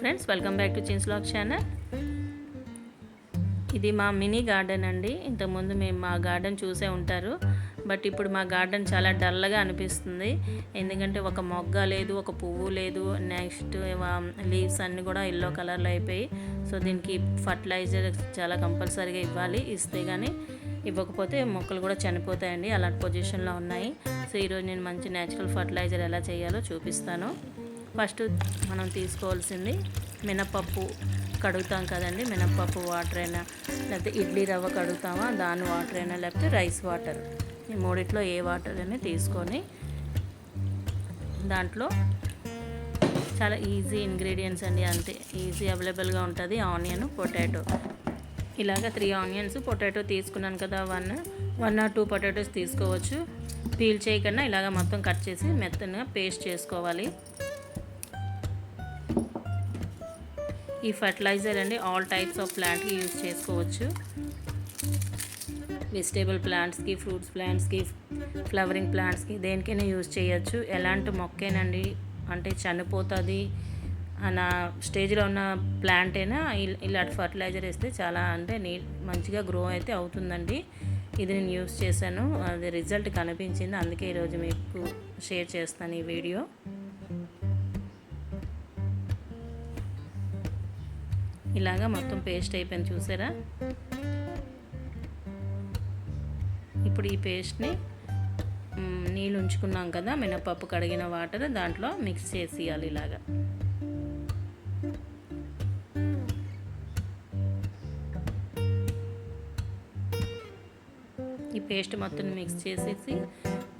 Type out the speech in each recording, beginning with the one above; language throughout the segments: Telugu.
Friends welcome back to chins lock channel ఇది మా మినీ గార్డెన్ అండి. ఇంతకుముందు మేము మా గార్డెన్ చూసే ఉంటారు. బట్ ఇప్పుడు మా గార్డెన్ చాలా డల్గా అనిపిస్తుంది. ఎందుకంటే ఒక మొగ్గ లేదు ఒక పువ్వు లేదు. నెక్స్ట్ లీవ్స్ అన్నీ కూడా ఎల్లో కలర్లో అయిపోయి సో దీనికి ఫర్టిలైజర్ చాలా కంపల్సరీగా ఇవ్వాలి ఇస్తే కానీ ఇవ్వకపోతే మొక్కలు కూడా చనిపోతాయండి. అలాంటి పొజిషన్లో ఉన్నాయి. సో ఈరోజు నేను మంచి న్యాచురల్ ఫర్టిలైజర్ ఎలా చేయాలో చూపిస్తాను. ఫస్ట్ మనం తీసుకోవాల్సింది మినపప్పు కడుగుతాం కదండి మినపప్పు వాటర్ అయినా లేకపోతే ఇడ్లీ రవ్వ కడుగుతామా దాని వాటర్ అయినా లేకపోతే రైస్ వాటర్. ఈ మూడిట్లో ఏ వాటర్ అయినా తీసుకొని దాంట్లో చాలా ఈజీ ఇంగ్రీడియంట్స్ అండి అంతే. ఈజీ అవైలబుల్గా ఉంటుంది ఆనియన్ పొటాటో. ఇలాగ త్రీ ఆనియన్స్ పొటాటో తీసుకున్నాను కదా one one or two potatoes తీసుకోవచ్చు. పీల్ చేయకుండా ఇలాగ మొత్తం కట్ చేసి మెత్తగా పేస్ట్ చేసుకోవాలి. ఈ ఫర్టిలైజర్ అండి ఆల్ టైప్స్ ఆఫ్ ప్లాంట్కి యూజ్ చేసుకోవచ్చు. వెజిటేబుల్ ప్లాంట్స్కి ఫ్రూట్స్ ప్లాంట్స్కి ఫ్లవరింగ్ ప్లాంట్స్కి దేనికైనా యూజ్ చేయొచ్చు. ఎలాంటి మొక్కేనండి? అంటే చనిపోతుంది అన్న స్టేజ్లో ఉన్న ప్లాంట్ అయినా ఇలాంటి ఫర్టిలైజర్ వేస్తే చాలా అంటే నీ మంచిగా గ్రో అయితే అవుతుందండి. ఇది నేను యూస్ చేశాను. అది రిజల్ట్ కనిపించింది. అందుకే ఈరోజు మీకు షేర్ చేస్తాను ఈ వీడియో ఇలాగా మొత్తం పేస్ట్ అయిపోయింది చూసారా? ఇప్పుడు ఈ పేస్ట్ని నీళ్ళు ఉంచుకున్నాం కదా మినపప్పు కడిగిన వాటర్ దాంట్లో మిక్స్ చేసేయాలి ఇలాగా. ఈ పేస్ట్ మొత్తం మిక్స్ చేసేసి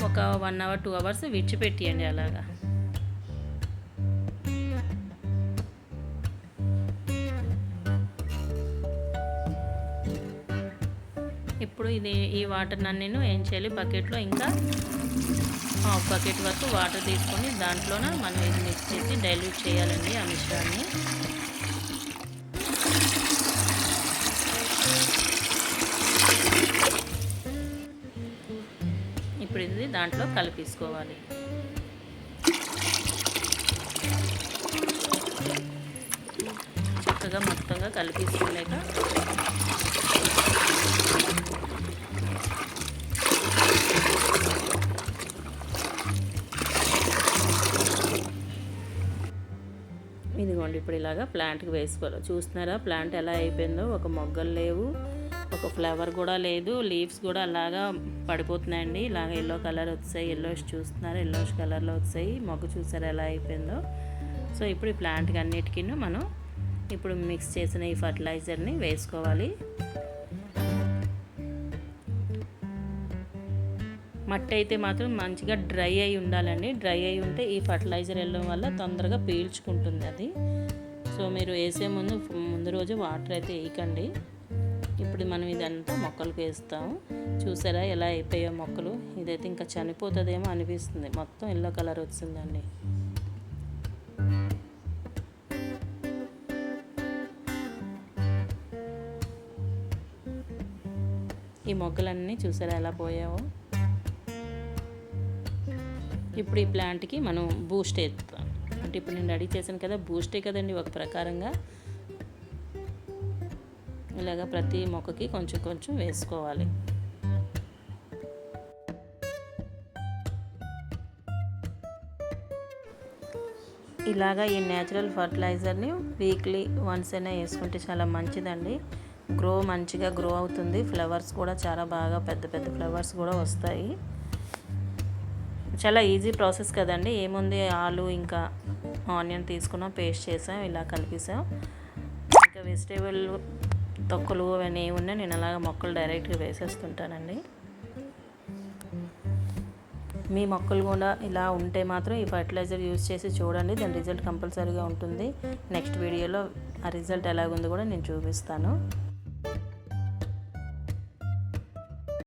ఒక వన్ అవర్ టూ అవర్స్ విడిచిపెట్టేయండి అలాగా. ఇప్పుడు ఇది ఈ వాటర్ నేను ఏం చేయాలి? బకెట్లో ఇంకా హాఫ్ బకెట్ వరకు వాటర్ తీసుకొని దాంట్లోన మనం ఇది మిక్స్ చేసి డైల్యూట్ చేయాలండి ఆ మిశ్రాన్ని ఇప్పుడు ఇది దాంట్లో కలిపేసుకోవాలి. చక్కగా మొత్తంగా కలిపేసుకోలేక ఇదిగోండి ఇప్పుడు ఇలాగా ప్లాంట్కి వేసుకోవాలి. చూస్తున్నారా ప్లాంట్ ఎలా అయిపోయిందో? ఒక మొగ్గలు లేవు ఒక ఫ్లవర్ కూడా లేదు లీవ్స్ కూడా అలాగా పడిపోతున్నాయండి. ఇలాగ ఎల్లో కలర్ వచ్చాయి ఎల్లోష్ చూస్తున్నారు ఎల్లోష్ కలర్లో వచ్చాయి. మొగ్గ చూసారా ఎలా అయిపోయిందో? సో ఇప్పుడు ఈ ప్లాంట్కి అన్నిటికీ మనం ఇప్పుడు మిక్స్ చేసిన ఈ ఫర్టిలైజర్ని వేసుకోవాలి. మట్టి అయితే మాత్రం మంచిగా డ్రై అయి ఉండాలండి. డ్రై అయి ఉంటే ఈ ఫర్టిలైజర్ వెళ్ళడం వల్ల తొందరగా పీల్చుకుంటుంది అది. సో మీరు వేసే ముందు ముందు రోజు వాటర్ అయితే వేయకండి. ఇప్పుడు మనం ఇదంతా మొక్కలకు వేస్తాము చూసారా ఎలా అయిపోయాయో మొక్కలు? ఇదైతే ఇంకా చనిపోతుందేమో అనిపిస్తుంది. మొత్తం ఎల్లో కలర్ వచ్చిందండి. ఈ మొక్కలన్నీ చూసారా ఎలా పోయావో? ఇప్పుడు ఈ ప్లాంట్కి మనం బూస్ట్ వేస్తాం అంటే ఇప్పుడు నేను రెడీ చేశాను కదా బూస్టే కదండి ఒక ప్రకారంగా. ఇలాగ ప్రతి మొక్కకి కొంచెం కొంచెం వేసుకోవాలి. ఇలాగా ఈ న్యాచురల్ ఫర్టిలైజర్ని వీక్లీ వన్స్ అయినా వేసుకుంటే చాలా మంచిదండి. గ్రో మంచిగా గ్రో అవుతుంది. ఫ్లవర్స్ కూడా చాలా బాగా పెద్ద పెద్ద ఫ్లవర్స్ కూడా వస్తాయి. చాలా ఈజీ ప్రాసెస్ కదండి. ఏముంది? ఆలు ఇంకా ఆనియన్ తీసుకున్నాం పేస్ట్ చేసాం ఇలా కలిపేసాం. ఇంకా వెజిటేబుల్ తొక్కలు అవన్నీ ఏమున్నా నేను అలాగ మొక్కలు డైరెక్ట్గా వేసేస్తుంటానండి. మీ మొక్కలు కూడా ఇలా ఉంటే మాత్రం ఈ ఫర్టిలైజర్ యూజ్ చేసి చూడండి దాని రిజల్ట్ కంపల్సరీగా ఉంటుంది. నెక్స్ట్ వీడియోలో ఆ రిజల్ట్ ఎలాగుందో కూడా నేను చూపిస్తాను.